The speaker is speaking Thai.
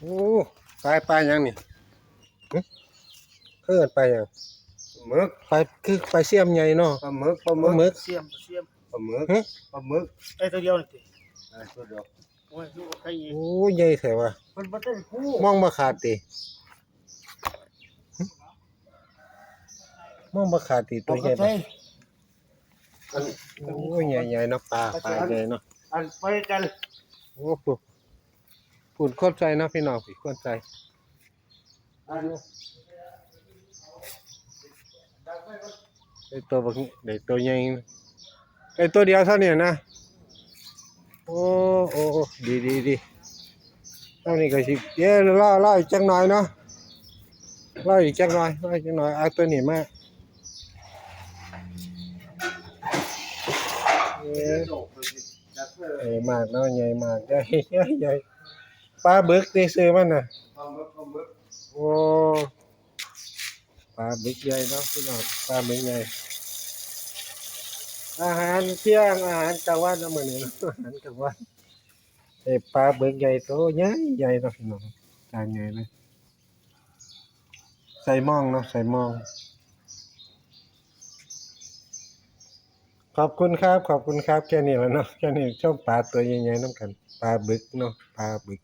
โอ้ปลาปลาหยังนี่หึเอิ้นปลาหยังหมึกปลาคือปลาเสียมใหญ่เนาะ ปลาหมึกปลาหปลาหมึมึก กเสียมเสียมปลาหมึกฮะ ปลาหมึกไอ้ตัวเดียวนี่ติไอ้ตัวเดียวโอ้ยลูกใครอีกโอ้ใหญ่แท้ว่ะมันบ่ได้คู่มองบ่ขาดติหึมองบ่ขาดติตัวใหญ่เอาบ่ไปอันโอ้ใหญ่ๆเนาะปลาปลาใหญ่เนาะอันไปกันโอ้ ปุ๊บปุ่นคนใจเนาะพี่น้องพี่คนใจอันไอ้ตัวบักนี้ได้ตัวใหญ่ไอ้ตัวเดียวเท่านี้นะโอ้โอ้โอ้ดีดีดีเท่านี้ก็สิเดี๋ยวล่อล่ออีกจังหน่อยเนาะล่ออีกจังหน่อยล่ออีกจังหน่อยเอาตัวนี้มาเอ้ยโลกเลยสิจัดเลยใหญ่มากเนาะใหญ่มากใหญ่ใหญ่ใหญ่ ปลาบึกได้ซื้อมันน่ะปลาหมึกปลาหมึกโอ้ปลาบึกใหญ่เนาะพี่น้องปลาบึกใหญ่อาหารเที่ยงอาหารกลางวันเนาะมื้อนี้เนาะอาหารกลางวันไอ้ปลาบึกใหญ่โตใหญ่ใหญ่เนาะพี่น้องจานใหญ่เลยใส่หม่องเนาะใส่หม่องขอบคุณครับ ขอบคุณครับ แค่นี้แหล้วเนาะ แค่นี้ชอบปลาตัวใหญ่ๆน้ำกัน ปลาบึกเนาะ ปลาบึก